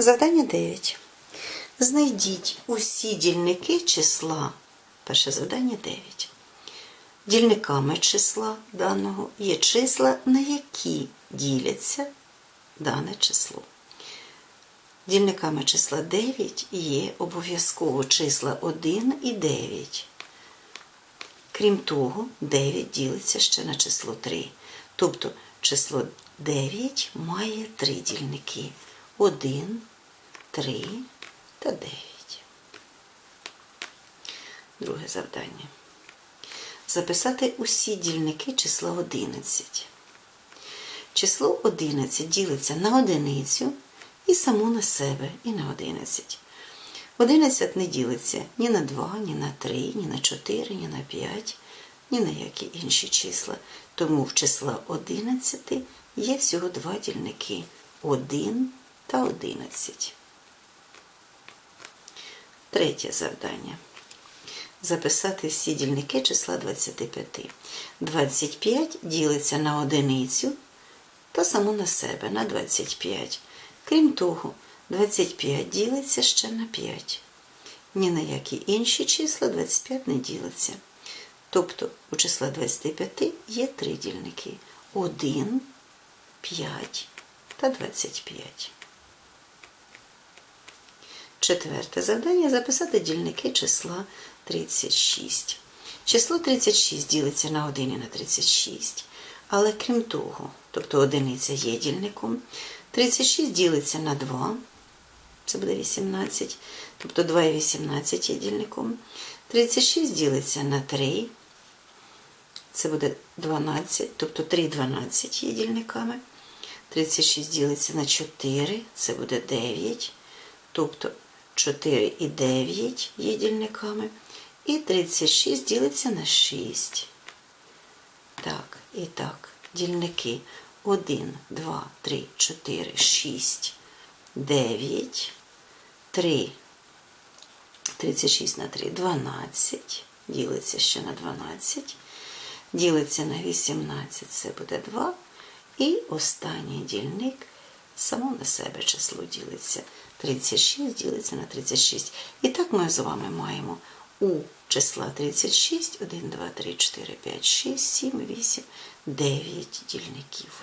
Завдання 9. Знайдіть усі дільники числа. Перше завдання 9. Дільниками числа даного є числа, на які діляться дане число. Дільниками числа 9 є обов'язково числа 1 і 9. Крім того, 9 ділиться ще на число 3. Тобто число 9 має три дільники. 1, 3 та 9. Друге завдання. Записати усі дільники числа 11. Число 11 ділиться на одиницю і само на себе, і на 11. 11 не ділиться ні на 2, ні на 3, ні на 4, ні на 5, ні на які інші числа. Тому в числа 11 є всього два дільники 1 та 11. Третє завдання. Записати всі дільники числа 25. 25 ділиться на одиницю та само на себе на 25. Крім того, 25 ділиться ще на 5. Ні на які інші числа 25 не ділиться. Тобто у числа 25 є три дільники 1, 5 та 25. Четверте завдання записати дільники числа 36. Число 36 ділиться на 1 і на 36. Але крім того, тобто одиниця є дільником, 36 ділиться на 2, це буде 18, тобто 2 і 18 є дільником. 36 ділиться на 3, це буде 12, тобто 3 і 12 є дільниками. 36 ділиться на 4, це буде 9, тобто 4 і 9 є дільниками. І 36 ділиться на 6. Так, і так, дільники 1, 2, 3, 4, 6, 9, 3, 36 на 3, 12, ділиться ще на 12, ділиться на 18, це буде 2. І останній дільник само на себе число ділиться. 36 ділиться на 36. І так ми з вами маємо у числа 36, 1, 2, 3, 4, 5, 6, 7, 8, 9 дільників.